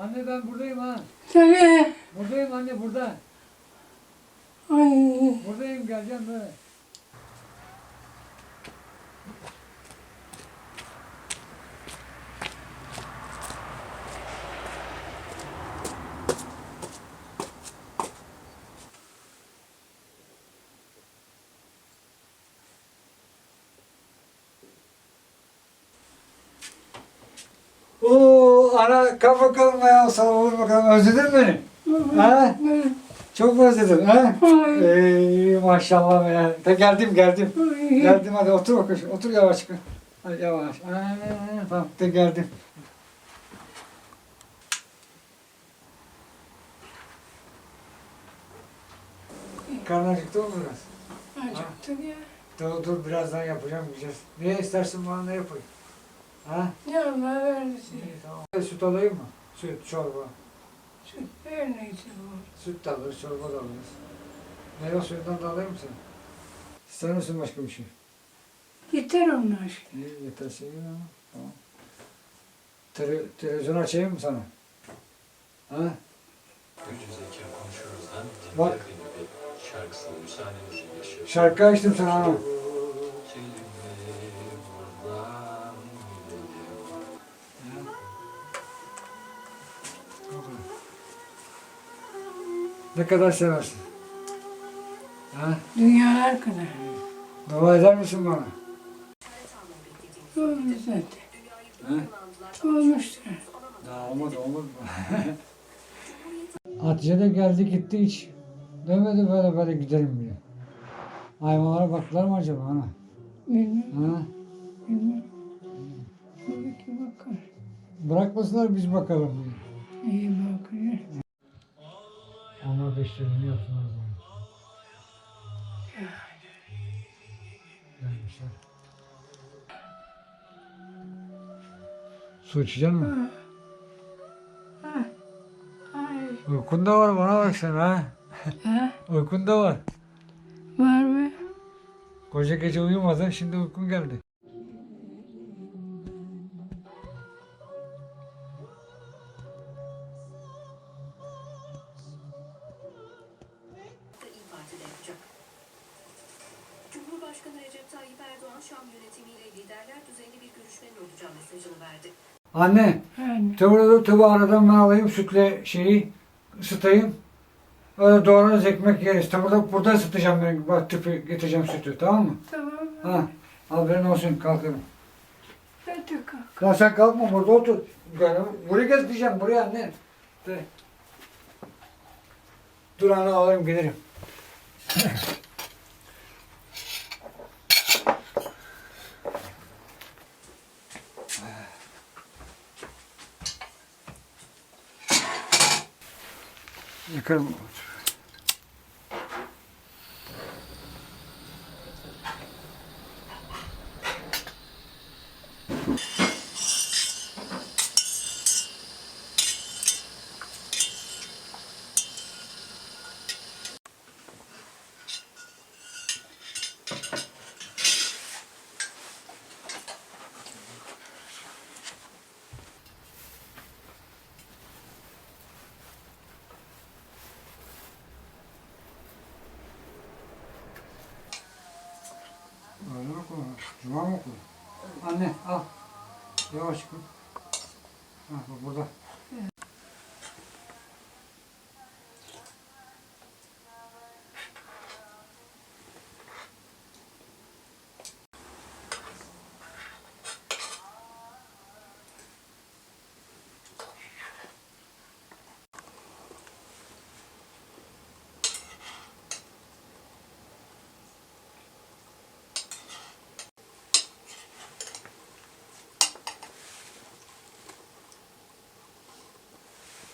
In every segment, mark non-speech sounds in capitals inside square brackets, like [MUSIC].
Anne ben buradayım ha. Seni Buradayım anne burada. ay Buradayım geleceğim böyle. Oo ana kalk bakalım sana vur bakalım özledin mi? Ha? Çok mu özledin ha? Ey maşallah ya. De geldim geldim. Geldim hadi otur bakalım. Otur yavaş. Hadi yavaş. Aa, tamam de geldim. Karnın acıktı mı biraz? acıktım ya. Dur dur birazdan yapacağım yiyeceğiz. Ne istersin bana ne yapayım? Ha? Ne Allah versin. İyi tamam. Süt alayım mı? Süt, çorba. Süt ver neyse bu. Süt de alırız, çorba da alırız. Meyve suyundan da alayım mı sen? İster misin başka bir şey? Yeter onun aşkına. İyi yeterse iyi ama. Tamam. Tele, televizyon açayım mı sana? Ha? Yüzeyken konuşuyoruz lan. Bak. Şarkısını müsaadenizle yaşıyor. Şarkı açtım sana ha. Ne kadar seversin? Ha? Dünyalar kadar. Dua eder misin bana? Oldu zaten. Ha? Olmuştur. Daha olmadı olmadı. [LAUGHS] Hatice de geldi gitti hiç. Demedi böyle böyle gidelim diye. Hayvanlara baktılar mı acaba ana? Bilmem, Ha? bilmem. Belki bakar. Bırakmasınlar biz bakalım. İyi bakıyor. Onlar da işlerini yapsınlar bana. Gelmişler. Su içecek misin? Uykun da var bana bak sen ha. Ha? Uykun da var. Var mı? Koca gece uyumadın şimdi uykun geldi. Cumhurbaşkanı Recep Tayyip Erdoğan Şam yönetimiyle liderler düzeyinde bir görüşmenin olacağı mesajını verdi. Anne, tavırı tavı aradan ben alayım sütle şeyi ısıtayım. Öyle doğranız ekmek yeriz. Tam burada, burada ısıtacağım ben. Bak tüpü getireceğim sütü tamam mı? Tamam. Ha, haberin olsun kalkarım. Hadi kalk. Ya sen kalkma burada otur. Yani buraya gez diyeceğim buraya anne. De. Dur ana alayım gelirim. [LAUGHS] Економить. Cuma mı okulu? Anne al. Yavaş koy. Ha burada.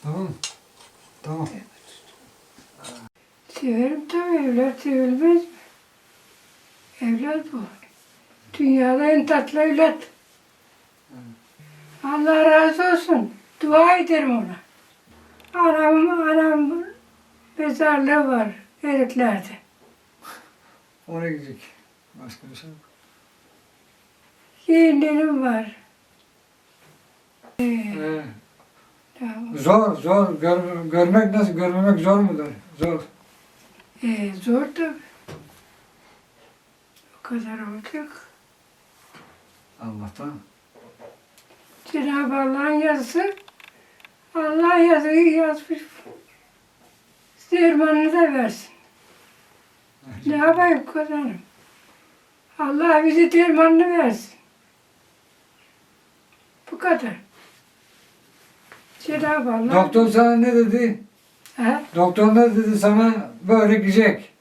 Tamam mı? Tamam. Evlat sevilmez mi? Evlat bu. Dünyada en tatlı evlat. Allah razı olsun. Dua ederim ona. Anam, anam mezarlığı var Eriklerde. [LAUGHS] Oraya gidecek. Başka bir şey yok. Yeğenlerim var. Ee, Ee, tamam. zor, zor. Gör- görmek nasıl, görmemek zor mudur? Zor. Ee, zor tabii. O kadar olacak. Allah'tan. Cenab-ı Allah'ın yazısı Allah yazıyı yazmış. Dermanını da versin. Ne yapayım kazanım? Allah bize dermanını versin. Bu kadar. Cenab-ı Allah. Doktor sana ne dedi? He? Doktor ne dedi sana? Böyle gidecek.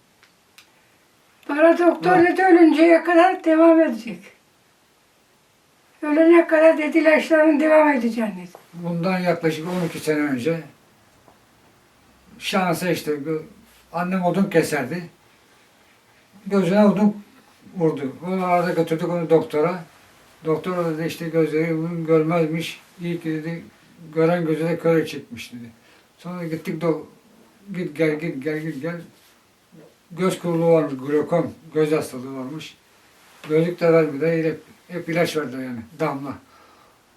Bana doktor dedi ölünceye kadar devam edecek. Ölene kadar dedi ilaçların devam edeceğini dedi. Bundan yaklaşık 12 sene önce şansa işte gö- annem odun keserdi. Gözüne odun vurdu. Onu arada götürdük onu doktora. Doktor da dedi işte gözleri bugün görmezmiş. İyi ki dedi gören gözüne köre çekmiş dedi. Sonra gittik do git gel git gel git gel. Göz kuruluğu varmış, glokom, göz hastalığı varmış. Gözlük de vermedi, hep, hep ilaç verdi yani, damla.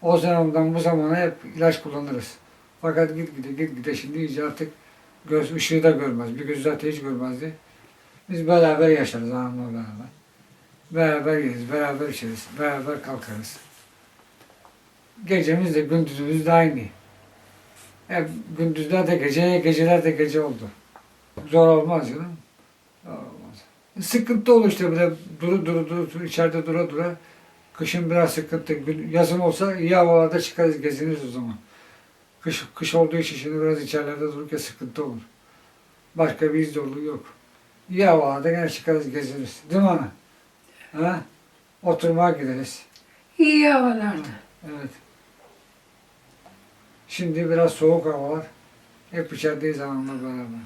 O zamandan bu zamana hep ilaç kullanırız. Fakat git gide git gide şimdi iyice artık göz ışığı da görmez. Bir göz zaten hiç görmezdi. Biz beraber yaşarız hanımla beraber. Beraber yeriz, beraber içeriz, beraber kalkarız. Gecemiz de gündüzümüz de aynı. Hep gündüzler de gece, geceler de gece oldu. Zor olmaz canım. Zor olmaz. Sıkıntı olur işte böyle duru duru duru, duru içeride dura dura. Kışın biraz sıkıntı. Yazın olsa iyi havalarda çıkarız, geziniriz o zaman. Kış, kış olduğu için şimdi biraz içerilerde dururken sıkıntı olur. Başka bir izdorluğu yok. İyi havalarda gene çıkarız, geziniriz. Değil mi ana? Ha? Oturmaya gideriz. İyi havalarda. Evet. Şimdi biraz soğuk havalar. Hep içerideyiz hanımla beraber.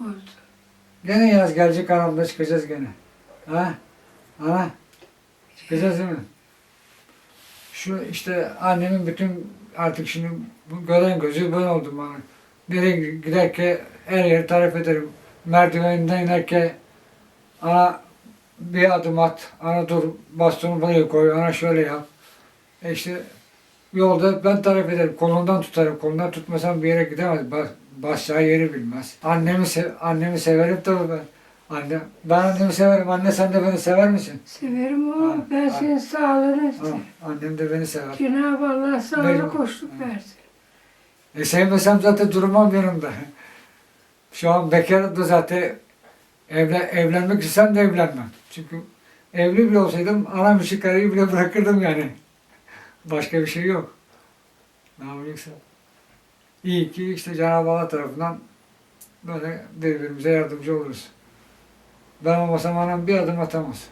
Oldu. Gene yaz gelecek anamda çıkacağız gene. Ha? Ana? Çıkacağız değil mi? Şu işte annemin bütün artık şimdi bu gören gözü ben oldum bana. Nereye giderken her yeri tarif ederim. Merdiveninden inerken ana bir adım at. Ana dur bastonu buraya koy. Ana şöyle yap. E işte yolda ben tarif ederim. Kolundan tutarım. Kolundan tutmasam bir yere gidemez. Basacağı yeri bilmez. Annemi, se annemi severim tabii ben. Anne, ben annemi severim. Anne sen de beni sever misin? Severim oğlum. Ha, Ben ha. senin sağlığını isterim. annem de beni sever. Cenab-ı Allah sağlık hoşluk versin. E sevmesem zaten durmam yanımda. Şu an bekarım da zaten evle, evlenmek istesem de evlenmem. Çünkü evli bile olsaydım anam işi karıyı bile bırakırdım yani. Başka bir şey yok. Ne yapacaksın? İyi ki işte Cenab-ı Allah tarafından böyle birbirimize yardımcı oluruz. Ben olmasam anam bir adım atamaz.